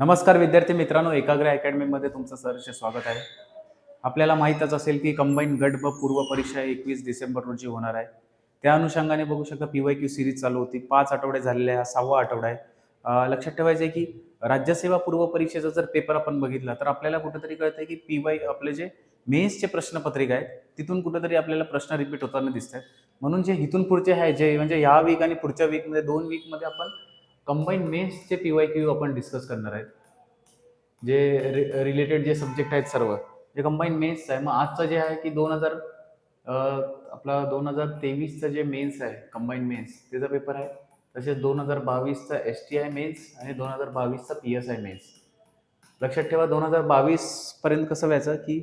नमस्कार विद्यार्थी मित्रांनो एकाग्र अकॅडमीमध्ये तुमचं सहर्ष स्वागत आहे. आपल्याला माहीतच असेल की कंबाईन गट व पूर्व परीक्षा एकवीस डिसेंबर रोजी होणार आहे. त्या अनुषंगाने बघू शकता पी वाय क्यू सिरीज चालू होती. पाच आठवडे झालेले आहे हा सहावा आठवडा आहे. लक्षात ठेवायचं आहे की राज्यसेवा पूर्व परीक्षेचा जर पेपर आपण बघितला तर आपल्याला कुठेतरी कळतंय की पी वाय आपले जे मेन्सचे प्रश्नपत्रिका आहेत तिथून कुठेतरी आपल्याला प्रश्न रिपीट होताना दिसत आहेत म्हणून जे इथून पुढचे आहे जे म्हणजे ह्या वीक आणि पुढच्या वीकमध्ये दोन वीकमध्ये आपण कंबाईन मेन्सचे पी वाय क्यू आपण डिस्कस करणार आहेत. जे रिलेटेड जे सब्जेक्ट आहेत सर्व जे कंबाईन मेन्स आहे. मग आजचं जे आहे की दोन हजार आपला दोन हजार तेवीसचं जे मेन्स आहे कंबाईन मेन्स त्याचा पेपर आहे. तसेच दोन हजार बावीसचा एस टी आय मेन्स आणि दोन हजार बावीसचा पी एस आय मेन्स लक्षात ठेवा दोन हजार बावीसपर्यंत कसं व्हायचं की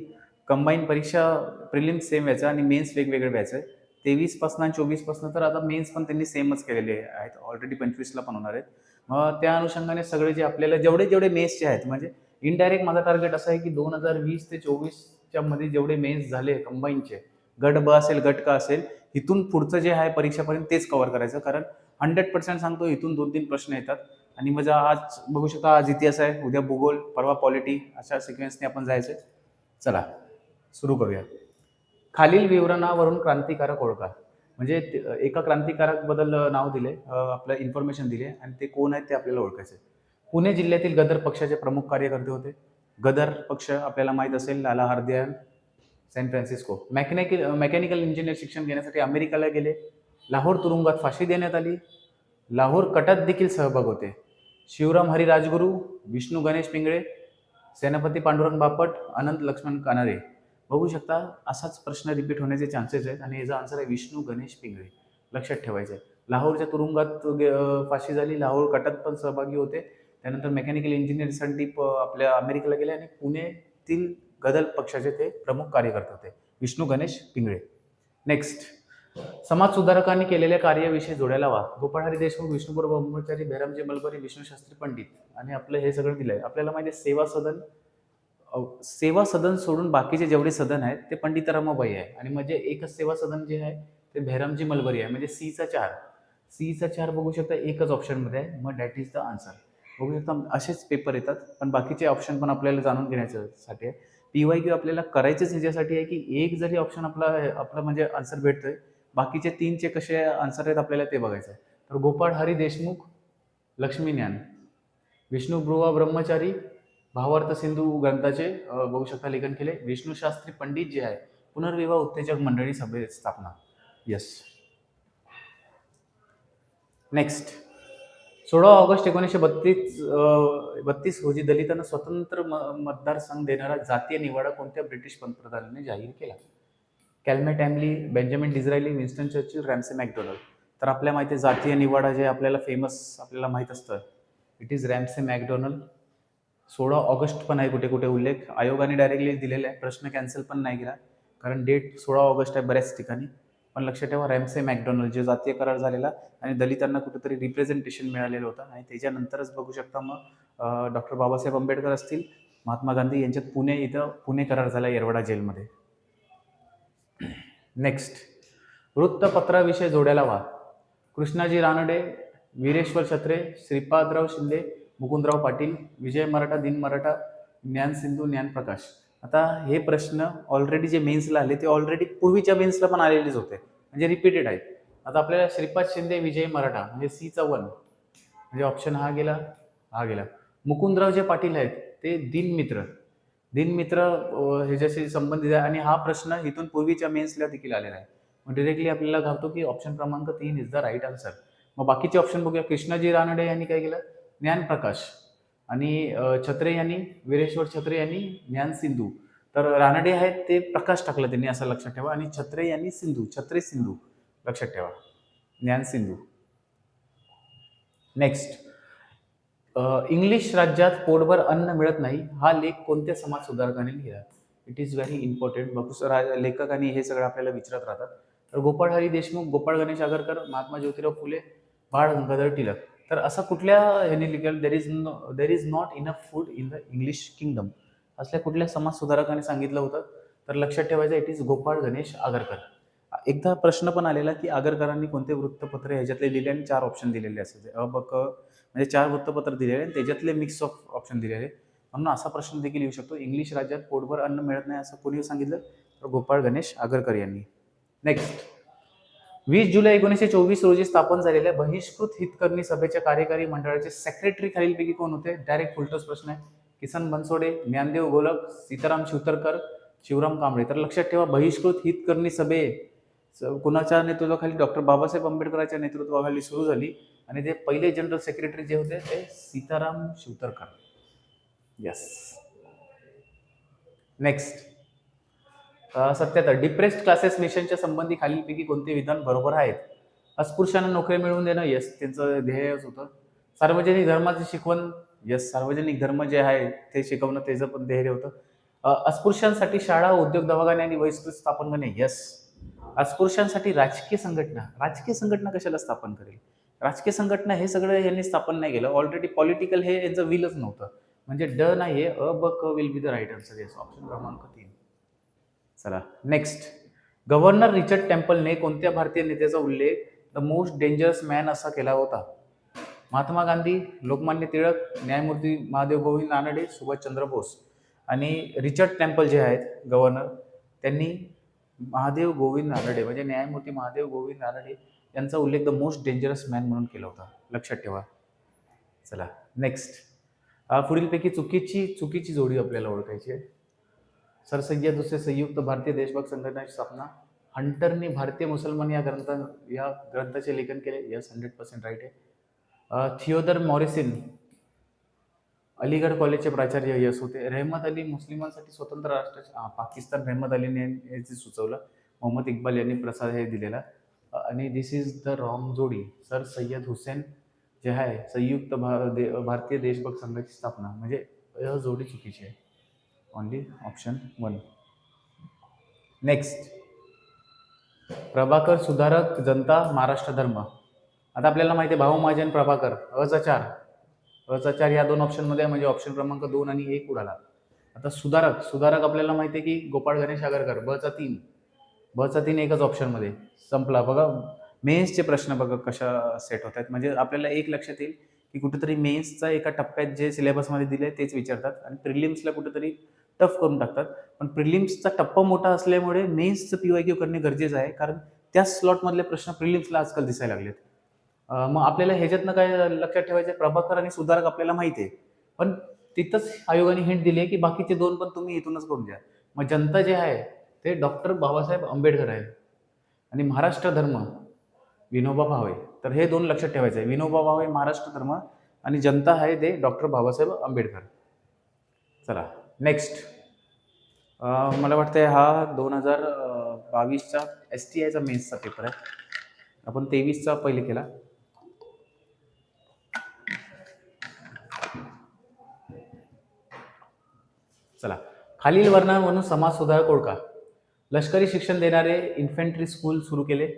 कंबाईन परीक्षा प्रिलिम्स सेम व्हायचं आणि मेन्स वेगवेगळे व्हायचं आहे तेवीसपासून आणि चोवीसपासून तर आता मेन्स पण त्यांनी सेमच केलेले आहेत. ऑलरेडी पंचवीसला पण होणार आहेत. मग त्या अनुषंगाने सगळे जे आपल्याला जेवढे जेवढे मेन्सचे आहेत म्हणजे इनडायरेक्ट माझा टार्गेट असं आहे की दोन हजार वीस ते चोवीसच्या मध्ये जेवढे मेन्स झाले कंबाईनचे गट ब असेल गट का असेल इथून पुढचं जे आहे परीक्षापर्यंत तेच कव्हर करायचं. कारण हंड्रेड पर्सेंट सांगतो इथून दोन तीन प्रश्न येतात. आणि म्हणजे आज बघू शकता आज इतिहास आहे उद्या भूगोल परवा पॉलिटी अशा सिक्वेन्सने आपण जायचं चला सुरू करूया. खालील विवरणावरून क्रांतिकारक ओळखा. म्हणजे एका क्रांतिकारकबद्दल नाव दिले आपलं इन्फॉर्मेशन दिले आणि ते कोण आहेत ते आपल्याला ओळखायचे. पुणे जिल्ह्यातील गदर पक्षाचे प्रमुख कार्यकर्ते होते. गदर पक्ष आपल्याला माहीत असेल Lala Hardayal San Francisco mechanical mechanical engineer शिक्षण घेण्यासाठी अमेरिकेला गेले. लाहोर तुरुंगात फाशी देण्यात आली. लाहोर कटात देखील सहभाग होते. शिवराम हरी राजगुरू विष्णू गणेश पिंगळे सेनापती पांडुरंग बापट अनंत लक्ष्मण कानारे. बघू शकता असाच प्रश्न रिपीट होण्याचे चान्सेस आहेत आणि याचा आन्सर आहे विष्णू गणेश पिंगळे. लक्षात ठेवायचं आहे. लाहोरच्या तुरुंगात फाशी झाली. लाहोर कटात पण सहभागी होते. त्यानंतर मेकॅनिकल इंजिनिअरिंगसाठी प- आपल्या अमेरिकेला गेले आणि पुणेतील गदल पक्षाचे ते प्रमुख कार्यकर्ते होते. विष्णू गणेश पिंगळे. नेक्स्ट समाज सुधारकांनी केलेल्या कार्याविषयी जोडायला वा. गोपाळहरी देशमुख विष्णुपूर्व ब्रह्मचारी बेरामजी मलबारी विष्णुशास्त्री पंडित आणि आपलं हे सगळं दिलंय. आपल्याला माहिती आहे सेवा सदन सेवा सदन सोडून बाकीचे जेवढे सदन आहेत ते पंडित रमाबाई आहे. आणि म्हणजे एकच सेवा सदन जे आहे ते भैरमजी मलबरी आहे. म्हणजे सीचा चार. सीचा चार बघू शकता एकच ऑप्शनमध्ये आहे. मग डॅट इज द आन्सर बघू शकता असेच पेपर येतात. पण बाकीचे ऑप्शन पण आपल्याला जाणून घेण्याच्यासाठी आहे. पी वाय क्यू आपल्याला करायचेच ह्याच्यासाठी आहे की एक जरी ऑप्शन आपला आपला म्हणजे आन्सर भेटतोय बाकीचे तीनचे कसे आन्सर आहेत आपल्याला ते बघायचं आहे. तर गोपाळ हरी देशमुख लक्ष्मी ज्ञान विष्णू ब्रुवा ब्रह्मचारी भावार्थ सिंधू ग्रंथाचे बघू शकता लेखन केले. विष्णू शास्त्री पंडित जे आहे पुनर्विवाह उत्तेजक मंडळी सभे स्थापना. येस नेक्स्ट सोळा ऑगस्ट एकोणीसशे बत्तीस बत्तीस रोजी दलितांना स्वतंत्र म मतदारसंघ देणारा जातीय निवाडा कोणत्या ब्रिटिश पंतप्रधानांनी जाहीर केला? Clement Attlee Benjamin Disraeli Winston Churchill Ramsay MacDonald तर आपल्या माहिती आहे जातीय निवाडा जे आपल्याला फेमस आपल्याला माहीत असतं. इट इज रॅमसे मॅकडोनल्ड सोळा ऑगस्ट पण आहे कुठे कुठे उल्लेख. आयोगाने डायरेक्टली दिलेला आहे. प्रश्न कॅन्सल पण नाही केला. कारण डेट सोळा ऑगस्ट आहे बऱ्याच ठिकाणी. पण लक्षात ठेवा रॅमसे मॅकडोनल्ड जे जातीय करार झालेला आणि दलितांना कुठेतरी रिप्रेझेंटेशन मिळालेलं होतं. आणि त्याच्यानंतरच बघू शकता मग डॉक्टर बाबासाहेब आंबेडकर असतील महात्मा गांधी यांच्यात पुणे इथं पुणे करार झाला येरवडा जेलमध्ये. नेक्स्ट वृत्तपत्राविषयी जोड्याला वा कृष्णाजी रानडे वीरेश्वर छत्रे श्रीपादराव शिंदे मुकुंदराव पाटील विजय मराठा दिन मराठा ज्ञान सिंधू ज्ञानप्रकाश आता हे प्रश्न ऑलरेडी जे मेन्सला आले ते ऑलरेडी पूर्वीच्या मेन्सला पण आलेलेच होते. म्हणजे रिपीटेड आहेत. आता आपल्याला श्रीपाद शिंदे विजय मराठा म्हणजे सी वन म्हणजे ऑप्शन हा गेला हा गेला. मुकुंदराव जे पाटील आहेत ते दिनमित्र दिनमित्र ह्याच्याशी संबंधित आहे आणि हा प्रश्न इथून पूर्वीच्या मेन्सला देखील आलेला आहे. मग डिरेक्टली आपल्याला घालतो की ऑप्शन क्रमांक तीन इज द राईट आन्सर मग बाकीचे ऑप्शन बघूया. कृष्णाजी रानडे यांनी काय केलं? ज्ञानप्रकाश आणि छत्रे यांनी वीरेश्वर छत्रे यांनी ज्ञान सिंधू. तर रानडे आहेत ते प्रकाश टाकलं त्यांनी असं लक्षात ठेवा आणि छत्रे यांनी सिंधू छत्रे सिंधू लक्षात ठेवा. ज्ञान सिंधू. नेक्स्ट इंग्लिश राज्यात पोटभर अन्न मिळत नाही हा लेख कोणत्या समाज सुधारकाने लिहिला? इट इज व्हेरी इम्पॉर्टंट बघू लेखकांनी लेखक आणि हे सगळं आपल्याला विचारत राहतात. तर गोपाळ हरी देशमुख गोपाळ गणेश आगरकर महात्मा ज्योतिराव फुले बाळ गंगाधर टिळक तर असं कुठल्या ह्याने लिहिलं? There is no there is not enough food in the English kingdom असल्या कुठल्या समाज सुधारकाने सांगितलं होतं? तर लक्षात ठेवायचं इट इज गोपाळ गणेश आगरकर एकदा प्रश्न पण आलेला की आगरकरांनी कोणते वृत्तपत्र ह्याच्यातले लिहिले आणि चार ऑप्शन दिलेले असायचे अ ब क म्हणजे चार वृत्तपत्र दिलेले आणि त्याच्यातले मिक्स ऑफ ऑप्शन दिलेले. म्हणून असा प्रश्न देखील येऊ शकतो. इंग्लिश राज्यात पोटभर अन्न मिळत नाही असं कोणी सांगितलं? तर गोपाळ गणेश आगरकर यांनी. नेक्स्ट वीस जुलै एकोणीसशे चोवीस रोजी स्थापन झालेल्या बहिष्कृत हितकर्णी सभेच्या कार्यकारी मंडळाचे सेक्रेटरी खालीलपैकी कोण होते? डायरेक्ट फुलटोस प्रश्न आहे. किसन बनसोडे ज्ञानदेव गोलक सीताराम शिवतरकर शिवराम कांबळे. तर लक्षात ठेवा बहिष्कृत हितकर्णी सभे स- कुणाच्या नेतृत्वाखाली? डॉक्टर बाबासाहेब आंबेडकरांच्या नेतृत्वाखाली सुरू झाली. आणि ते पहिले जनरल सेक्रेटरी जे होते ते सीताराम शिवतरकर. यस नेक्स्ट सत्याहत्तर डिप्रेस्ड क्लासेस मिशनच्या संबंधी खालीलपैकी कोणते विधान बरोबर आहेत? अस्पृश्यांना नोकरी मिळवून देणं यस त्यांचं ध्येयच होतं. सार्वजनिक धर्माची शिकवण यस सार्वजनिक धर्म जे आहे ते शिकवणं त्याचं पण ध्येय होतं. अस्पृश्यांसाठी शाळा उद्योग दवाखाने आणि वैस्कृत स्थापन करणे यस अस्पृश्यांसाठी राजकीय संघटना राजकीय संघटना कशाला स्थापन करेल? राजकीय संघटना हे सगळं यांनी स्थापन नाही केलं. ऑलरेडी पॉलिटिकल हे यांचं विलच नव्हतं. म्हणजे ड नाही अ ब क will be the right answer yes option क्रमांक तीन. चला नेक्स्ट गव्हर्नर रिचर्ड टेम्पलने कोणत्या भारतीय नेत्याचा उल्लेख द मोस्ट डेंजरस मॅन असा केला होता? महात्मा गांधी लोकमान्य टिळक न्यायमूर्ती महादेव गोविंद नानडे सुभाषचंद्र बोस आणि रिचर्ड टेम्पल जे आहेत गव्हर्नर त्यांनी महादेव गोविंद नानडे म्हणजे न्यायमूर्ती महादेव गोविंद नानडे यांचा उल्लेख द मोस्ट डेंजरस मॅन म्हणून केला होता. लक्षात ठेवा. चला नेक्स्ट पुढीलपैकी चुकीची चुकीची जोडी आपल्याला ओळखायची आहे. सरसय्यद दुसरे संयुक्त भारतीय देशभक्त संघटनाची स्थापना. हंटरने भारतीय मुसलमान या ग्रंथ या ग्रंथाचे लेखन केले. यस हंड्रेड पर्सेंट राईट आहे. थिओदर मॉरिसिन अलीगड कॉलेजचे प्राचार्य यस होते. रहमत अली मुस्लिमांसाठी स्वतंत्र राष्ट्र हा, पाकिस्तान रहमत अलीने याचे सुचवलं. मोहम्मद इक्बाल यांनी प्रसाद हे दिलेला. आणि दिस इज द रॉंग जोडी. सर सय्यद हुसेन जे आहे संयुक्त भा दे भारतीय देशभक्त संघाची स्थापना. म्हणजे जोडी चुकीची आहे. Only option one next Prabhakar Sudharak Janata Maharashtra धर्म. आता आपल्याला माहिती आहे भाऊ महाजन प्रभाकर अचा चार या दोन ऑप्शनमध्ये आहे म्हणजे ऑप्शन क्रमांक दोन आणि एक उडाला. आता सुधारक सुधारक आपल्याला माहिती आहे की गोपाळ गणेश आगरकर बचा तीन. बचा तीन एकच ऑप्शनमध्ये संपला. बघा मेन्सचे प्रश्न बघा कशा सेट होत आहेत. म्हणजे आपल्याला एक लक्षात येईल की कुठेतरी मेन्सचा एका टप्प्यात जे सिलेबसमध्ये दिले तेच विचारतात. आणि प्रिलिम्सला कुठेतरी टफ करून टाकतात. पण प्रिलिम्सचा टप्पा मोठा असल्यामुळे मेन्सचं पी वाय क्यू करणे गरजेचं आहे. कारण त्या स्लॉटमधले प्रश्न प्रिलिम्सला आजकाल दिसायला लागलेत. मग आपल्याला ह्याच्यातनं काय लक्षात ठेवायचं आहे? प्रभाकर आणि सुधारक आपल्याला माहिती आहे. पण तिथंच आयोगाने हिंट दिली आहे की बाकीचे दोन पण तुम्ही इथूनच करून द्या मग जनता जे आहे ते डॉक्टर बाबासाहेब आंबेडकर आहे आणि महाराष्ट्र धर्म विनोबा भावे. तर हे दोन लक्षात ठेवायचं आहे. विनोबा भावे महाराष्ट्र धर्म आणि जनता आहे ते डॉक्टर बाबासाहेब आंबेडकर. चला. नेक्स्ट मला वाटतं हा दोन हजार बावीसचा एस टी आयचा मेन्सचा पेपर आहे. आपण तेवीसचा पहिले केला. चला. खालील वर्णांवरून समाज सुधारक ओळखा. लष्करी शिक्षण देणारे इन्फंट्री स्कूल सुरू केले.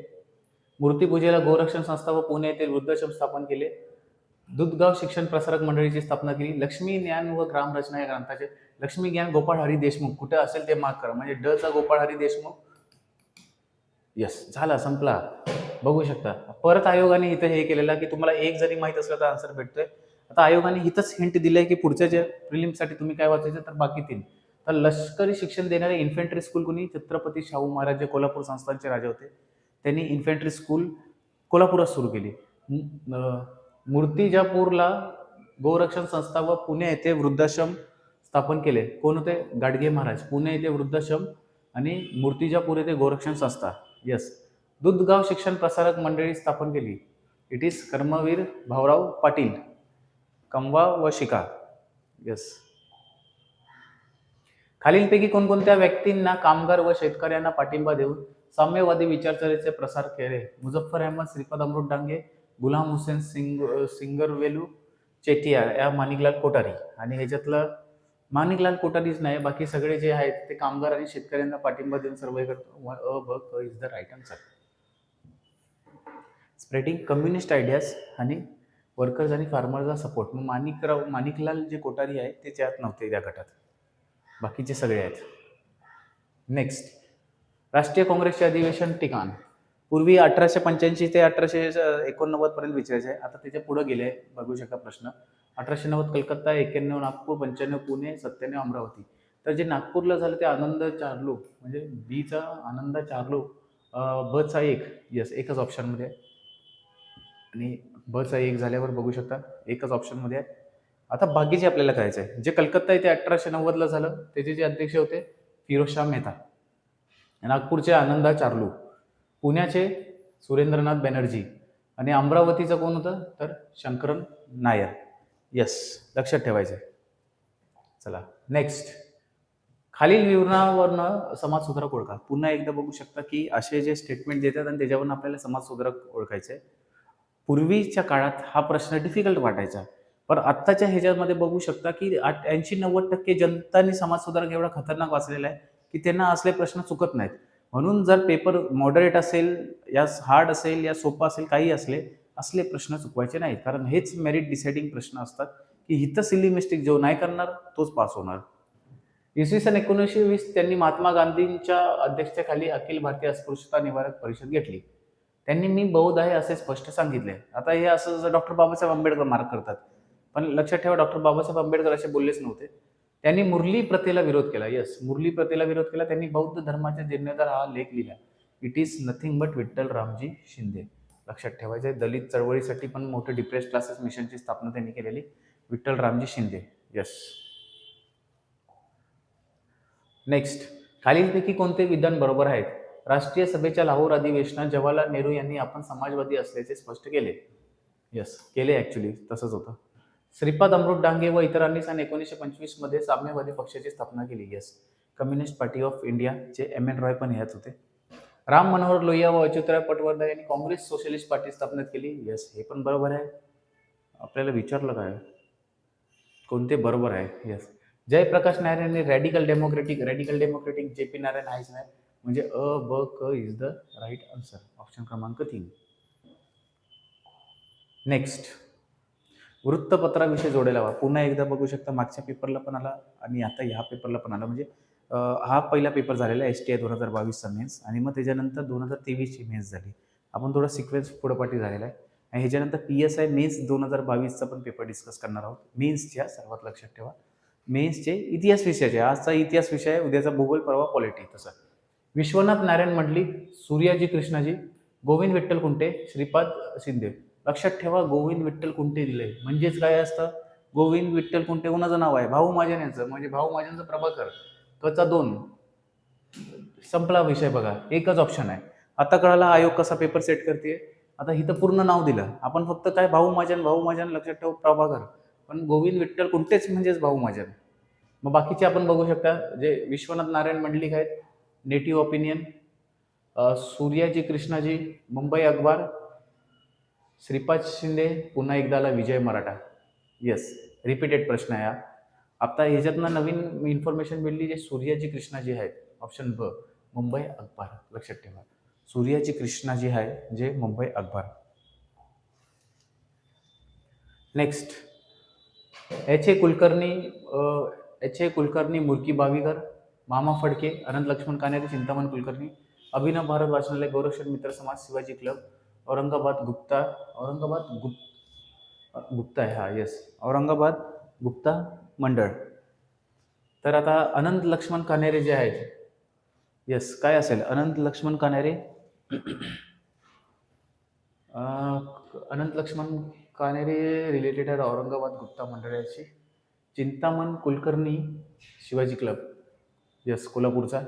मूर्तिपूजेला गोरक्षण संस्था व पुणे येथे वृद्धाश्रम स्थापन केले. दुधगाव शिक्षण प्रसारक मंडळीची स्थापना केली. लक्ष्मी ज्ञान व ग्रामरचना या ग्रंथाचे. लक्ष्मी ज्ञान गोपाळ हरी देशमुख. कुठे असेल ते मार्क करा. म्हणजे ड चा गोपाळ हरी देशमुख. यस झाला संपला. बघू शकता. परत आयोगाने इथं हे केलेलं की तुम्हाला एक जरी माहीत असलं तर आन्सर भेटतोय. आता आयोगाने इथंच हिंट दिलंय की पुढच्या जे प्रिलिमसाठी तुम्ही काय वाचायचं तर बाकी तीन. तर लष्करी शिक्षण देणारे इन्फेंट्री स्कूल कुणी? छत्रपती शाहू महाराज जे कोल्हापूर संस्थानचे राजे होते. त्यांनी इन्फेंट्री स्कूल कोल्हापुरात सुरू केली. मूर्तिजापूरला गोरक्षण संस्था व पुणे येथे वृद्धाश्रम स्थापन केले. कोण होते? गाडगे महाराज. पुणे येथे वृद्धाश्रम आणि मूर्तिजापूर येथे गोरक्षण संस्था. यस दुधगाव शिक्षण प्रसारक मंडळी स्थापन केली. It is Karmaveer Bhaurao Patil. कंवा व शिका. यस खालीलपैकी कोणकोणत्या व्यक्तींना कामगार व शेतकऱ्यांना पाठिंबा देऊन साम्यवादी विचारचरेचे प्रसार केले? मुझफ्फर अहमद श्रीपद अमृत डांगे गुलाम हुसेन सिंग सिंगरवेलू चेटिया या माणिकलाल कोठारी. आणि ह्याच्यातलं माणिकलाल कोठारीच नाही बाकी सगळे जे आहेत ते कामगार आणि शेतकऱ्यांना पाठिंबा देऊन सर्वे करतो. अ ब क is the right answer spreading communist ideas आणि वर्कर्स आणि फार्मर्सचा सपोर्ट मग माणिकराव माणिकलाल जे कोठारी आहेत ते त्यात नव्हते त्या गटात. बाकीचे सगळे आहेत. नेक्स्ट राष्ट्रीय काँग्रेसचे अधिवेशन ठिकाण. पूर्वी अठराशे पंच्याऐंशी ते अठराशे एकोणनव्वद पर्यंत विचारायचे. आहे आता त्याच्या पुढे गेले. बघू शकता प्रश्न. अठराशे नव्वद कलकत्ता एक्याण्णव नागपूर पंच्याण्णव पुणे सत्त्याण्णव अमरावती. तर जे नागपूरला झालं ते आनंद चारलो म्हणजे बीचा आनंद चारलो बचा एक. यस एकच ऑप्शनमध्ये आहे आणि बचा एक झाल्यावर बघू शकता एकच ऑप्शनमध्ये आहे. आता बाकीचे आपल्याला करायचं आहे जे कलकत्ता आहे ते अठराशे नव्वदला झालं. त्याचे जे अध्यक्ष होते फिरोजशाह मेहता. नागपूरचे आनंदा चारलू पुण्याचे सुरेंद्रनाथ बॅनर्जी आणि अमरावतीचं कोण होतं? तर शंकरन नायर. यस लक्षात ठेवायचं आहे चला नेक्स्ट खालील विवरणावरनं समाजसुधारक ओळखा. पुन्हा एकदा बघू शकता की असे जे स्टेटमेंट देतात आणि त्याच्यावरून आपल्याला समाजसुधारक ओळखायचे पूर्वीच्या काळात हा प्रश्न डिफिकल्ट वाटायचा. पण आत्ताच्या ह्याच्यामध्ये बघू शकता की आठ ऐंशी नव्वद टक्के जनतांनी समाजसुधारक एवढा खतरनाक वाचलेला आहे की त्यांना असले प्रश्न चुकत नाहीत. म्हणून जर पेपर मॉडरेट असेल या हार्ड असेल या सोपा असेल काही असले असले प्रश्न चुकवायचे नाहीत. कारण हेच मेरिट डिसाइडिंग प्रश्न असतात की हिथं सिली मिस्टेक जो नाही करणार तोच पास होणार. इसवी सन एकोणीसशे वीस त्यांनी महात्मा गांधींच्या अध्यक्षतेखाली अखिल भारतीय अस्पृश्यता निवारक परिषद घेतली. त्यांनी मी बौद्ध आहे असे स्पष्ट सांगितले. आता हे असं डॉक्टर बाबासाहेब आंबेडकर मार्क करतात. पण लक्षात ठेवा डॉक्टर बाबासाहेब आंबेडकर असे बोललेच नव्हते. त्यांनी मुरली प्रथेला विरोध केला. येस मुरली प्रथेला विरोध केला. त्यांनी बौद्ध धर्माच्या जीर्णोद्धार हा लेख लिहिला. It is nothing but Vitthal Ramji Shinde लक्षात ठेवायचं आहे दलित चळवळीसाठी पण मोठे डिप्रेस क्लासेस मिशनची स्थापना त्यांनी केलेली. विठ्ठल रामजी शिंदे यस नेक्स्ट खालीलपैकी कोणते विधान बरोबर आहेत? राष्ट्रीय सभेच्या लाहोर अधिवेशनात जवाहरलाल नेहरू यांनी आपण समाजवादी असल्याचे स्पष्ट केले. यस केले ॲक्च्युली तसंच होतं. श्रीपाद अमृत डांगे व इतरांनी सन एकोणीसशे पंचवीसमध्ये साम्यवादी पक्षाची स्थापना केली. Yes communist party of India जे एम एन रॉय पण ह्याच होते. राम मनोहर लोहिया व अच्युतराय पटवर्धन यांनी काँग्रेस सोशलिस्ट पार्टी स्थापना केली. यस हे पण बरोबर आहे. आपल्याला विचारलं काय? कोणते बरोबर आहे? यस जयप्रकाश नारायण यांनी radical democratic radical democratic J P Narayan आहेच नाही म्हणजे अ ब क is the right answer option क्रमांक तीन. नेक्स्ट वृत्तपत्राविषयी जोडायला हवा. पुन्हा एकदा बघू शकता मागच्या पेपरला पण आला आणि आता ह्या पेपरला पण आला. म्हणजे हा पहिला पेपर झालेला एस टी आय दोन हजार बावीसचा मेन्स आणि मग त्याच्यानंतर दोन हजार तेवीसची मेन्स झाली. आपण थोडा सिक्वेन्स पुढपाठी झालेला आहे. आणि ह्याच्यानंतर पी एस आय मेन्स दोन हजार बावीसचा पण पेपर डिस्कस करणार आहोत. मेन्सच्या सर्वात लक्षात ठेवा. मेन्सचे इतिहास विषयाचे आजचा इतिहास विषय आहे उद्याचा भूगोल परवा पॉलिटी तसं. विश्वनाथ नारायण मंडली सूर्याजी कृष्णाजी गोविंद विठ्ठल कुंटे श्रीपाद शिंदे. लक्षात ठेवा गोविंद विठ्ठल कुंटे दिले. म्हणजेच काय असतं? गोविंद विठ्ठल कुंटे कोणाचं नाव आहे? भाऊ महाजन यांचं म्हणजे भाऊ महाजनचं प्रभाकर. कचा दोन. संपला विषय बघा. एकच ऑप्शन आहे. आता कळाला आयोग कसा पेपर सेट करते आता इथं पूर्ण नाव दिलं. आपण फक्त काय भाऊ महाजन भाऊ महाजन लक्षात ठेव प्रभाकर. पण गोविंद विठ्ठल कुंटेच म्हणजेच भाऊ महाजन मग बाकीचे आपण बघू शकता. जे विश्वनाथ नारायण मंडलिक आहेत नेटिव्ह ओपिनियन सूर्याजी कृष्णाजी मुंबई अखबार श्रीपाद शिंदे पुन्हा एकदाला विजय मराठा. येस रिपीटेड प्रश्न आहे हा. आता ह्याच्यातनं नवीन इन्फॉर्मेशन मिळली जे सूर्याजी कृष्णाजी आहेत. ऑप्शन ब मुंबई अखबार. लक्षात ठेवा. सूर्याजी कृष्णाजी आहे जे Mumbai Akhbar. Next H A Kulkarni H A Kulkarni Murki Bavikar Mama Phadke Anant Laxman Kanhere Chintaman Kulkarni अभिनव भारत वाचनालय गौरक्षण मित्र समाज शिवाजी क्लब औरंगाबाद गुप्ता औरंगाबाद गुप गुप्ता आहे हा येस औरंगाबाद गुप्ता मंडळ. तर आता अनंत लक्ष्मण कानेरे जे आहेत येस काय असेल? अनंत लक्ष्मण कानेरे? अनंत लक्ष्मण कानेरे रिलेटेड आहे औरंगाबाद गुप्ता मंडळाची. चिंतामण कुलकर्णी शिवाजी क्लब यस कोल्हापूरचा.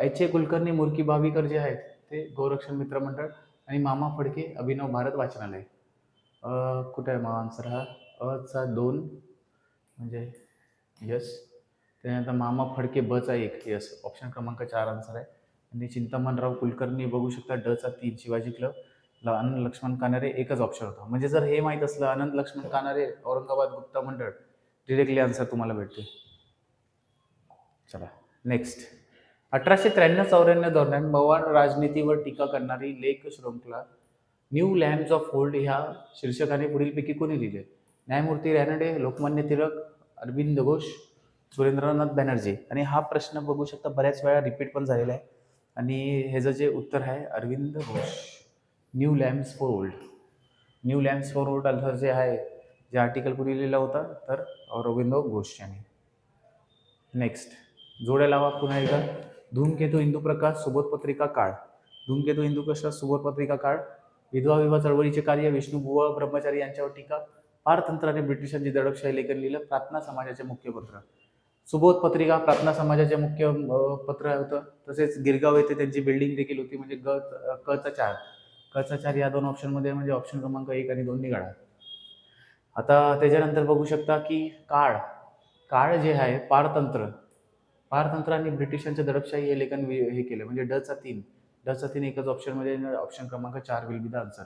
एच ए कुलकर्णी मुरकी भावीकर जे आहेत ते गोरक्षण मित्र मंडळ. आणि मामा फडके अभिनव भारत वाचनालय. अ, कुठं आहे मग आन्सर हा अचा दोन म्हणजे यस त्यानंतर मामा फडके बचा एक यस ऑप्शन क्रमांक चार आन्सर आहे. आणि चिंतामणराव कुलकर्णी बघू शकता डचा तीन शिवाजी क्लब अनंत लक्ष्मण कानारे एकच ऑप्शन होता. म्हणजे जर हे माहीत असलं अनंत लक्ष्मण कानारे औरंगाबाद गुप्ता मंडळ डिरेक्टली आन्सर तुम्हाला भेटते चला नेक्स्ट अठराशे त्र्याण्णव चौऱ्याण्णव दरम्यान मवाळ राजनीतीवर टीका करणारी लेख शृंखला न्यू लँड्स ऑफ होल्ड ह्या शीर्षकाने पुढीलपैकी कोणी लिहिले? न्यायमूर्ती रॅनडे लोकमान्य तिलक अरविंद घोष सुरेंद्रनाथ बॅनर्जी. आणि हा प्रश्न बघू शकता बऱ्याच वेळा रिपीट पण झालेला आहे. आणि ह्याचं जे उत्तर आहे Aurobindo Ghosh new lamps for old new lamps for old अर्थात जे आहे जे आर्टिकल पुढे लिहिला होता तर अरविंद घोष यांनी. नेक्स्ट. जोड्या लावा पुन्हा एकदा. धूमकेतू हिंदू प्रकाश सुबोध पत्रिका काळ. धूमकेतू हिंदू प्रकाश सुबोध पत्रिका काळ. विधवा विवाह चळवळीचे कार्य विष्णुबुवा ब्रह्मचारी यांच्यावर टीका. पारतंत्राने ब्रिटिशांची दडपशाही लेखन लिहिलं प्रार्थना समाजाचे मुख्य पत्र. सुबोध पत्रिका प्रार्थना समाजाचे मुख्य पत्र होतं. तसेच गिरगाव येथे त्यांची बिल्डिंग देखील होती म्हणजे ग कचा चार. कचा चार या दोन ऑप्शनमध्ये म्हणजे ऑप्शन क्रमांक एक आणि दोन निघाला. आता त्याच्यानंतर बघू शकता की काळ. काळ जे आहे पारतंत्र. पारतंत्र आणि ब्रिटिशांच्या दडपशाही हे लेखन हे केलं. म्हणजे डचा तीन. डचा तीन एकच ऑप्शनमध्ये ऑप्शन क्रमांक चार विल बी द आन्सर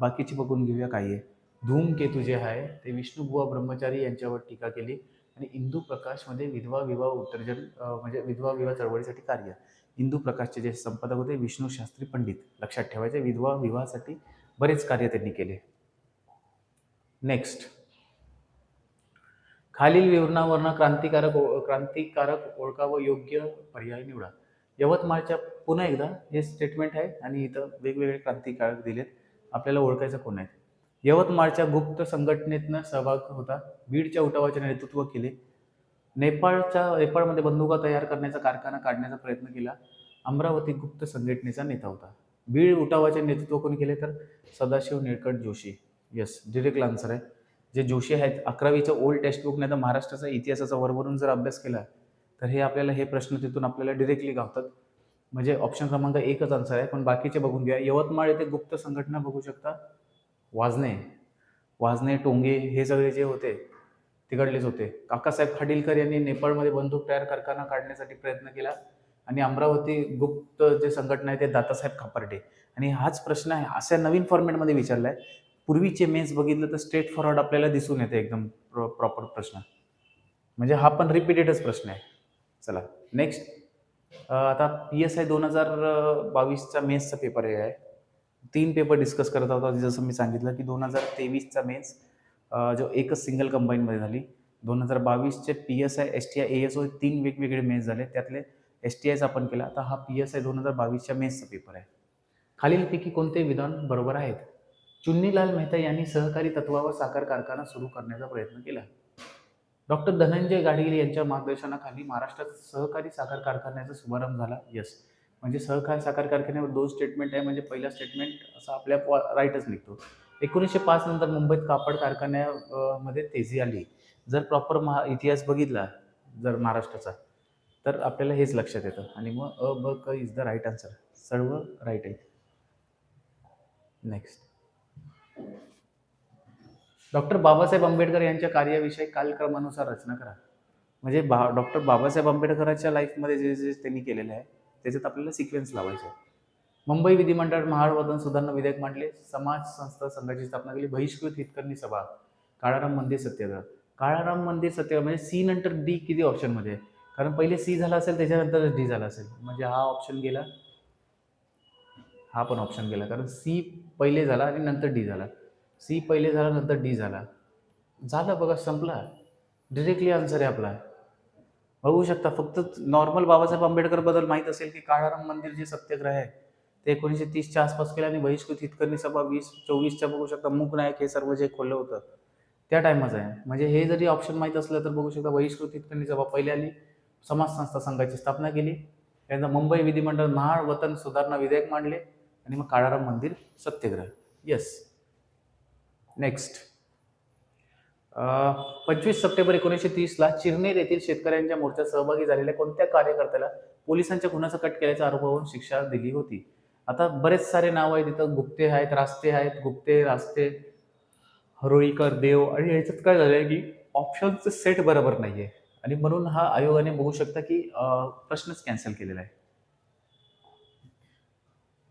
बाकीची बघून घेऊया काय आहे. धूमकेतू जे आहे ते विष्णुबुवा ब्रह्मचारी यांच्यावर टीका केली आणि इंदू प्रकाशमध्ये विधवा विवाह उत्तर्जन म्हणजे विधवा विवाह चळवळीसाठी कार्य. इंदू प्रकाशचे जे संपादक होते विष्णू शास्त्री पंडित. लक्षात ठेवायचे विधवा विवाहासाठी बरेच कार्य त्यांनी केले. नेक्स्ट खालील विवरणावरनं क्रांतिकारक ओ- क्रांतिकारक ओळखा व योग्य पर्याय निवडा. यवतमाळच्या पुन्हा एकदा हे स्टेटमेंट आहे आणि इथं वेगवेगळे क्रांतिकारक दिलेत. आपल्याला ओळखायचं कोण आहेत? यवतमाळच्या गुप्त संघटनेतनं सहभाग होता. बीडच्या उठावाचे नेतृत्व केले. नेपाळच्या नेपाळमध्ये बंदुका तयार करण्याचा कारखाना काढण्याचा प्रयत्न केला. अमरावती गुप्त संघटनेचा नेता होता. बीड उठावाचे नेतृत्व कोणी केले तर Sadashiv Nilkanth Joshi. Yes direct answer आहे. जे जोशी आहेत अकरावीचं ओल्ड टेक्स्टबुक नाही तर महाराष्ट्राचा इतिहासाचा वरवरून जर अभ्यास केला तर हे आपल्याला हे प्रश्न तिथून आपल्याला डिरेक्टली गावतात. म्हणजे ऑप्शन क्रमांक एकच आन्सर आहे पण बाकीचे बघून घ्या. यवतमाळ येथे गुप्त संघटना बघू शकता. वाजने वाजने टोंगे हे सगळे जे होते तिकडलेच होते. काकासाहेब खाडीलकर यांनी नेपाळमध्ये बंदूक तयार कारखाना काढण्यासाठी प्रयत्न केला. आणि अमरावती गुप्त जे संघटना आहे ते दातासाहेब खापर्डे. आणि हाच प्रश्न आहे अशा नवीन फॉर्मॅटमध्ये विचारला आहे पूर्वीचे मेन्स बघितलं तर स्ट्रेट फॉरवर्ड आपल्याला दिसून येते एकदम प्र प्रॉपर प्रश्न. म्हणजे हा पण रिपीटेडच प्रश्न आहे. चला नेक्स्ट आता पी एस आय दोन हजार बावीसचा मेन्सचा पेपर हे आहे. तीन पेपर डिस्कस करत होता जसं मी सांगितलं की दोन हजार तेवीसचा मेन्स जो एकच सिंगल कंबाईनमध्ये झाली. दोन हजार बावीसचे P S I S T I A S O तीन वेगवेगळे मेन्स झाले. त्यातले एस टी आयचा आपण केला. आता हा पी एस आय दोन हजार बावीसच्या मेन्सचा पेपर आहे. खालीलपैकी कोणते विधान बरोबर आहेत? चुन्नीलाल मेहता यांनी सहकारी तत्वावर साखर कारखाना सुरू करण्याचा प्रयत्न केला. डॉक्टर धनंजय गाडगीळ यांच्या मार्गदर्शनाखाली महाराष्ट्रात सहकारी साखर कारखान्याचा शुभारंभ झाला. यस म्हणजे सहकारी साखर कारखान्यावर दोन स्टेटमेंट आहे. म्हणजे पहिला स्टेटमेंट असा आपल्या राईटच निघतो. एकोणीसशे पाच नंतर मुंबईत कापड कारखान्यामध्ये तेजी आली. जर प्रॉपर महा इतिहास बघितला जर महाराष्ट्राचा तर आपल्याला हेच लक्षात येतं. आणि मग अ ब क इज द राईट आन्सर सर्व राईट आहे नेक्स्ट डॉक्टर बाबासाहेब आंबेडकर यांच्या कार्याविषयी कालक्रमानुसार रचना करा. म्हणजे बा डॉक्टर बाबासाहेब आंबेडकरांच्या लाईफमध्ये जे जे त्यांनी केलेलं आहे त्याच्यात आपल्याला सिक्वेन्स लावायचं आहे. मुंबई विधिमंडळ महाडवदन सुधारणा विधेयक मांडले समाज संस्था संघाची स्थापना केली बहिष्कृत हितकर्णी सभा काळाराम मंदिर सत्याग्रह. काळाराम मंदिर सत्याग्रह म्हणजे सी नंतर डी किती ऑप्शनमध्ये आहे? कारण पहिले सी झाला असेल त्याच्यानंतरच डी झाला असेल. म्हणजे हा ऑप्शन गेला. हा पण ऑप्शन गेला. कारण सी पहिले झाला आणि नंतर डी झाला. सी पहिले झाला नंतर डी झाला. झालं बघा संपला. डिरेक्टली आन्सर आहे आपला. बघू शकता फक्त नॉर्मल बाबासाहेब आंबेडकरबद्दल माहीत असेल की काळाराम मंदिर जे सत्याग्रह आहे ते एकोणीसशे तीसच्या आसपास केलं आणि बहिष्कृत हितकर्णी सभा वीस चोवीसच्या बघू शकता मूक नायक हे सर्व जे खोललं होतं त्या टायमाचं आहे. म्हणजे हे जरी ऑप्शन माहीत असलं तर बघू शकता बहिष्कृत हितकर्णी सभा पहिली आली समाज संस्था संघाची स्थापना केली. त्यांना मुंबई विधिमंडळ महाड वतन सुधारणा विधेयक मांडले. आणि मग काळाराम मंदिर सत्याग्रह. येस नेक्स्ट पंचवीस सप्टेंबर एकोणीसशे तीसला चिरनेर येथील शेतकऱ्यांच्या मोर्चात सहभागी झालेल्या कोणत्या कार्यकर्त्याला पोलिसांच्या खुनाचा कट केल्याच्या आरोपावरून शिक्षा दिली होती? आता बरेच सारे नाव आहेत तिथं गुप्ते आहेत रास्ते आहेत. गुप्ते रास्ते हरोळीकर देव. आणि याच्यात काय झालं आहे की ऑप्शनचं सेट बरोबर नाही आहे आणि म्हणून हा आयोगाने बघू शकता की प्रश्नच कॅन्सल केलेला आहे.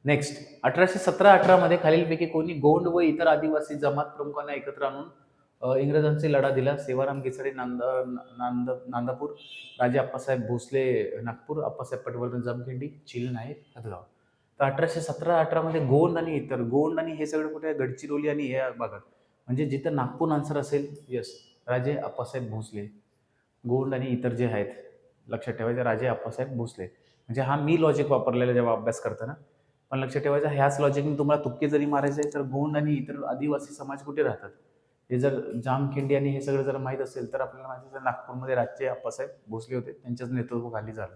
नेक्स्ट अठराशे सतरा अठरामध्ये खालीलपैकी कोणी गोंड व इतर आदिवासी जमात प्रमुखांना एकत्र आणून इंग्रजांचे लढा दिला. सेवाराम गिचडे नांद नांद नांदापूर राजे अप्पासाहेब भोसले नागपूर अप्पासाहेब पटवर्धन जमखिंडी चिल नाईक हदगाव. तर अठराशे सतरा अठरामध्ये गोंड आणि इतर गोंड आणि हे सगळं कुठे? गडचिरोली आणि या भागात. म्हणजे जिथं नागपूर आन्सर असेल यस राजे अप्पासाहेब भोसले. गोंड आणि इतर जे आहेत लक्षात ठेवायचे राजे अप्पासाहेब भोसले. म्हणजे हा मी लॉजिक वापरलेला जेव्हा अभ्यास करताना पण लक्षात ठेवायचं ह्याच लॉजिकने तुम्हाला तुपके जरी मारायचे तर गोंड आणि इतर आदिवासी समाज कुठे राहतात? हे जर जामखिंडी आणि हे सगळं जर माहीत असेल तर आपल्याला माहिती असेल नागपूरमध्ये राज्य अप्पासाहेब भोसले होते. त्यांच्याच नेतृत्वाखाली झालं.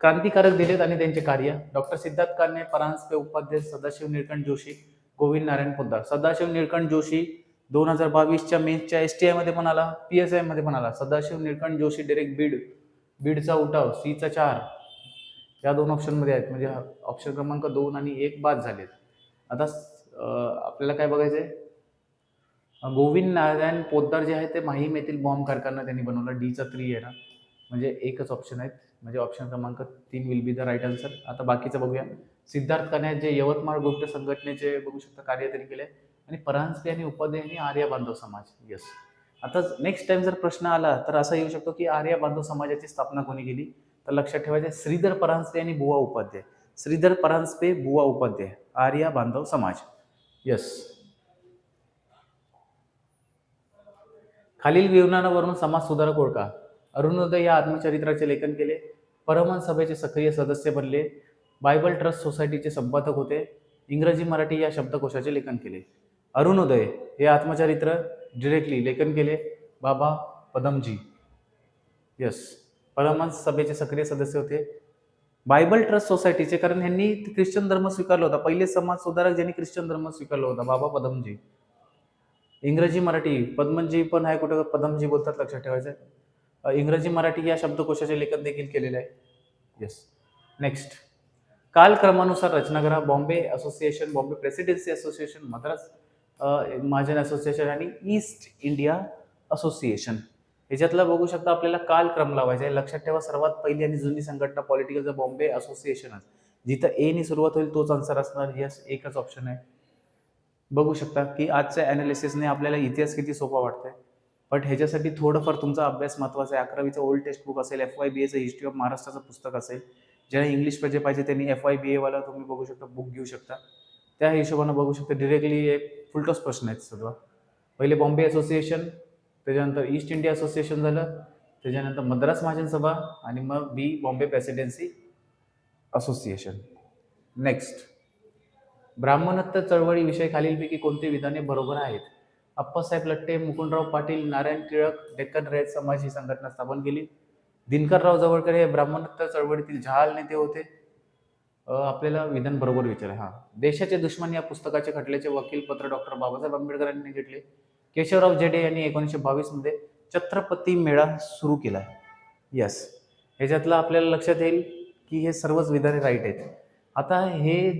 क्रांतिकारक दिलेत आणि त्यांचे कार्य. डॉक्टर सिद्धार्थ काने परांजपे उपाध्यक्ष सदाशिव निळकंठ जोशी गोविंद नारायण पोद्दार. सदाशिव निळकंठ जोशी दोन हजार बावीसच्या मेन्सच्या एस टी आयमध्ये पण आला पी एस आयमध्ये पण आला. सदाशिव निळकंठ जोशी डिरेक्ट बीड बीडचा उठाव सीचा चार. या दोन ऑप्शनमध्ये आहेत. म्हणजे ऑप्शन क्रमांक दोन आणि एक बाद झालेत. आता आपल्याला काय बघायचं आहे गोविंद नारायण पोद्दार जे आहे ते माहीम येथील बॉम्ब कारखाना त्यांनी बनवला. डीचा थ्री आहे ना. म्हणजे एकच ऑप्शन आहेत. म्हणजे ऑप्शन क्रमांक तीन will be the right answer आता बाकीचं बघूया. सिद्धार्थ कन्या जे यवतमाळ गुप्त संघटनेचे बघू शकता कार्य त्यांनी केले आणि परांजपे आणि उपाध्याय आणि आर्य बांधव समाज. येस आता नेक्स्ट टाइम जर प्रश्न आला तर असा येऊ शकतो की आर्य बांधव समाजाची स्थापना कोणी केली? तर लक्षात ठेवायचे श्रीधर परांजपे आणि बुवा उपाध्याय. श्रीधर परांजपे बुवा उपाध्याय. आर्या बांधव समाज. यस खालील विवरणावरून समाज सुधारक ओळखा. अरुणोदय या आत्मचरित्राचे लेखन केले. परमन सभेचे सक्रिय सदस्य बनले. बायबल ट्रस्ट सोसायटीचे संपादक होते. इंग्रजी मराठी या शब्दकोशाचे लेखन केले. अरुणोदय हे आत्मचरित्र डिरेक्टली लेखन केले. बाबा पदमजी. यस परमहंस सभेचे सक्रिय सदस्य होते. बायबल ट्रस्ट सोसायटीचे कारण ह्यांनी ख्रिश्चन धर्म स्वीकारला होता. पहिले समाज सुधारक ज्यांनी ख्रिश्चन धर्म स्वीकारला होता बाबा पदमजी. इंग्रजी मराठी पद्मजी पण आहे कुठं? पदमजी बोलतात लक्षात ठेवायचं इंग्रजी मराठी या शब्दकोशाचे लेखन देखील केलेले आहे. येस नेक्स्ट कालक्रमानुसार रचना करा. Bombay association Bombay presidency association Madras Mahajan association आणि ईस्ट इंडिया असोसिएशन. ह्याच्यातला बघू शकता आपल्याला कालक्रम लावायचा आहे. लक्षात ठेवा सर्वात पहिली आणि जुनी संघटना पॉलिटिकलचं बॉम्बे असोसिएशन जिथं ए नी सुरुवात होईल तोच आन्सर असणार. यस एकच ऑप्शन आहे. बघू शकता की आजच्या ॲनालिसिसने आपल्याला इतिहास किती सोपा वाटतंय. बट ह्याच्यासाठी थोडंफार तुमचा अभ्यास महत्त्वाचा आहे. अकरावीचं ओल्ड टेक्स्ट बुक असेल एफ वाय बी एचं हिस्ट्री ऑफ महाराष्ट्राचं पुस्तक असेल ज्याला इंग्लिश पाहिजे पाहिजे त्यांनी एफ वाय बी एवाला तुम्ही बघू शकता बुक घेऊ शकता. त्या हिशोबानं बघू शकता. डिरेक्टली एक फुलटॉस प्रश्न आहेत सर्व पहिले बॉम्बे असोसिएशन त्याच्यानंतर ईस्ट इंडिया असोसिएशन झालं त्याच्यानंतर मद्रास महाजन सभा आणि मग B Bombay presidency association next ब्राह्मणत्व चळवळीविषयी खालीलपैकी कोणती विधाने बरोबर आहेत? अप्पासाहेब लट्टे मुकुंदराव पाटील नारायण टिळक डेक्कन रयत समाज ही संघटना स्थापन केली. दिनकरराव जवळकर हे ब्राह्मणत्व चळवळीतील जहाल नेते होते. आपल्याला विधान बरोबर विचार. हा. देशाचे दुश्मन या पुस्तकाचे खटल्याचे वकील पत्र डॉक्टर बाबासाहेब आंबेडकरांनी घेतले. केशवराव जेडे यांनी एकोणीसशे बावीसमध्ये छत्रपती मेळा सुरू केला. यस ह्याच्यातलं आपल्याला लक्षात येईल की हे सर्वच विधाने राईट आहेत. आता हे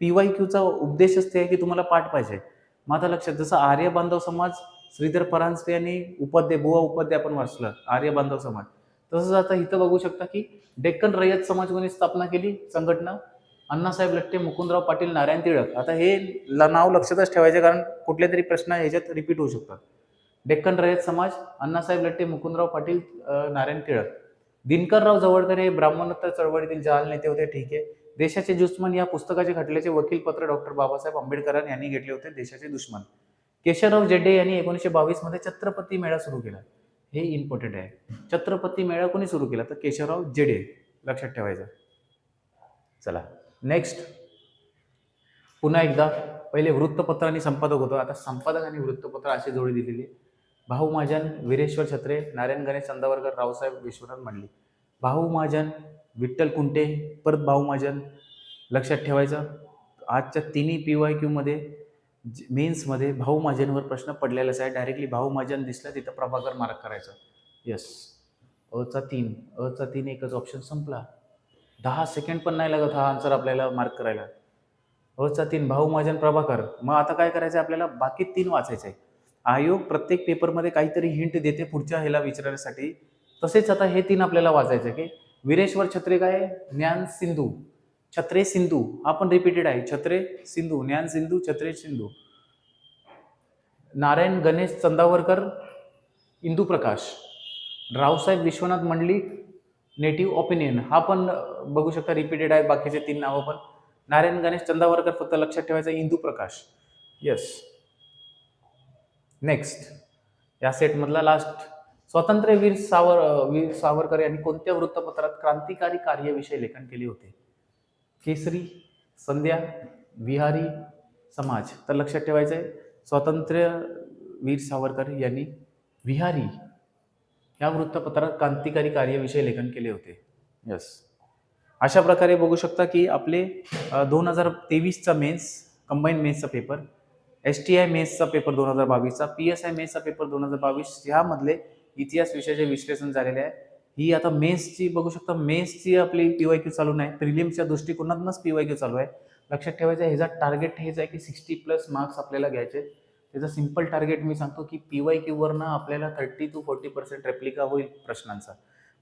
पी वाय क्यूचा उद्देशच ते आहे की तुम्हाला पाठ पाहिजे. मग आता लक्षात जसं आर्य बांधव समाज श्रीधर परांजपे यांनी उपाध्याय बुवा उपाध्याय आपण वाचलं आर्य बांधव समाज. तसंच आता इथं बघू शकता की डेक्कन रयत समाज कोणी स्थापना केली संघटना. अण्णासाहेब लट्टे मुकुंदराव पाटील नारायण टिळक आता हे ल- नाव लक्षातच ठेवायचे कारण कुठले तरी प्रश्न ह्याच्यात रिपीट होऊ शकतात. डेक्कन रयत समाज अण्णासाहेब लट्टे मुकुंदराव पाटील नारायण टिळक दिनकरराव जवळकर हे ब्राह्मणोत्तर चळवळीतील जहाल नेते होते ठीक आहे. देशाचे दुश्मन या पुस्तकाचे खटल्याचे वकीलपत्र डॉक्टर बाबासाहेब आंबेडकर यांनी घेतले होते देशाचे दुश्मन. केशवराव जेडे यांनी एकोणीसशे बावीसमध्ये छत्रपती मेळा सुरू केला. हे इम्पॉर्टंट आहे. छत्रपती मेळा कोणी सुरू केला? तर केशवराव जेडे लक्षात ठेवायचं. चला. नेक्स्ट पुन्हा एकदा पहिले वृत्तपत्र आणि संपादक होतं. आता संपादक आणि वृत्तपत्र अशी जोडी दिलेली भाऊ महाजन वीरेश्वर छत्रे नारायण गणेश चंदावरकर रावसाहेब विश्वनाथ मांडली. भाऊ महाजन विठ्ठल कुंटे परत भाऊ महाजन. लक्षात ठेवायचं आजच्या तिन्ही पी वाय क्यूमध्ये मेन्समध्ये भाऊ महाजनवर प्रश्न पडलेलाच आहे. डायरेक्टली भाऊ महाजन दिसलं तिथं प्रभाकर मार्क करायचा. येस अचा तीन अचा तीन एकच ऑप्शन संपला. दहा सेकंड पण नाही लागत हा आन्सर आपल्याला मार्क करायला. रोजचा तीन भाऊ महाजन प्रभाकर. मग आता काय करायचं आहे आपल्याला? बाकी तीन वाचायचं आहे आयोग प्रत्येक पेपरमध्ये काहीतरी हिंट देते पुढच्या ह्याला विचारण्यासाठी तसेच आता हे तीन आपल्याला वाचायचं आहे की वीरेश्वर छत्रे काय? ज्ञान सिंधू. छत्रे सिंधू. हा पण रिपीटेड आहे. छत्रे सिंधू ज्ञान सिंधू छत्रे सिंधू. नारायण गणेश चंदावरकर इंदू प्रकाश रावसाहेब विश्वनाथ मंडलिक नेटिव्ह ओपिनियन हा पण बघू शकता रिपीटेड आहे बाकीचे तीन नावं पण. नारायण गणेश चंदावरकर फक्त लक्षात ठेवायचं इंदू प्रकाश. येस नेक्स्ट या सेटमधला लास्ट स्वातंत्र्यवीर सावर वीर सावरकर यांनी कोणत्या वृत्तपत्रात क्रांतिकारी कार्याविषयी लेखन केले होते? केसरी संध्या विहारी समाज. तर लक्षात ठेवायचं आहे स्वातंत्र्य वीर सावरकर यांनी विहारी या वृत्तपत्रात क्रांतिकारी कार्याविषयी लेखन केले होते. यस अशा प्रकारे बघू शकता की आपले दोन हजार तेवीसचा मेन्स कंबाईन मेन्सचा पेपर एस टी आय मेन्सचा पेपर दोन हजार बावीसचा पी एस आय मेन्सचा पेपर दोन हजार बावीस ह्यामधले इतिहास विषयाचे विश्लेषण झालेले आहे. ही आता मेन्सची बघू शकता मेन्सची आपली पी वाय क्यू चालू नाही प्रिलिम्सच्या दृष्टिकोनातूनच पी वाय क्यू चालू आहे. लक्षात ठेवायचं ह्याचा टार्गेट हेच आहे की सिक्स्टी प्लस मार्क्स आपल्याला घ्यायचे. आहेत. त्याचं सिंपल टार्गेट मी सांगतो की पी वाय क्यूवरनं आपल्याला thirty to forty percent replica होईल प्रश्नांचा.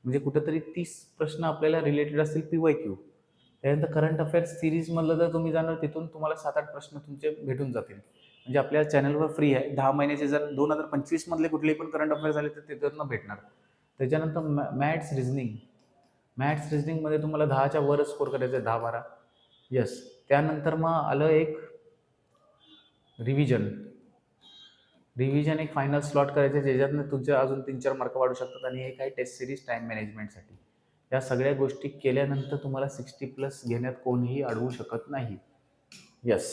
म्हणजे कुठेतरी तीस प्रश्न आपल्याला रिलेटेड असतील पी वाय क्यू त्यानंतर करंट अफेअर्स सिरीजमधलं जर तुम्ही जाणार तिथून तुम्हाला सात आठ प्रश्न तुमचे भेटून जातील. म्हणजे आपल्या चॅनलवर फ्री आहे. दहा महिन्याचे जर दोन हजार पंचवीसमधले कुठलेही पण करंट अफेअर्स झाले तर तिथून भेटणार. त्याच्यानंतर मॅ मॅथ्स रिझनिंग मॅथ्स रिझनिंगमध्ये तुम्हाला दहाच्या वरच स्कोर करायचं आहे दहा बारा. यस त्यानंतर मग आलं एक रिव्हिजन रिव्हिजन एक फायनल स्लॉट करायचं आहे ज्याच्यातनं तुमचे अजून तीन चार मार्क वाढू शकतात आणि हे काही टेस्ट सिरीज टाईम मॅनेजमेंटसाठी या सगळ्या गोष्टी केल्यानंतर तुम्हाला सिक्स्टी प्लस घेण्यात कोणीही अडवू शकत नाही. यस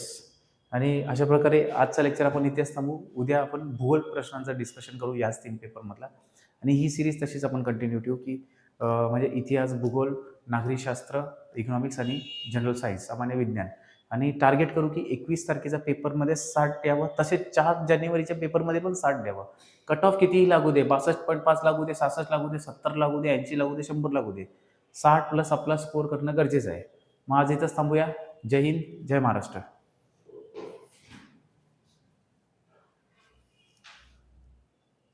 आणि अशा प्रकारे आजचा लेक्चर आपण इतिहास थांबू उद्या आपण भूगोल प्रश्नांचं डिस्कशन करू याच तीन पेपरमधला आणि ही सिरीज तशीच आपण कंटिन्यू ठेवू की म्हणजे इतिहास भूगोल नागरिकशास्त्र इकॉनॉमिक्स आणि जनरल सायन्स सामान्य विज्ञान. आणि टार्गेट करू की एकवीस तारखेच्या पेपरमध्ये साठ द्यावं. तसेच चार जानेवारीच्या पेपरमध्ये पण साठ द्यावं. कट ऑफ कितीही लागू दे बासष्ट पॉईंट पाच लागू दे सहासष्ट लागू दे सत्तर लागू दे ऐंशी लागू दे शंभर लागू दे. साठ प्लस आपला स्कोअर करणं गरजेचं आहे. मग आज इथंच थांबूया. जय हिंद जय महाराष्ट्र.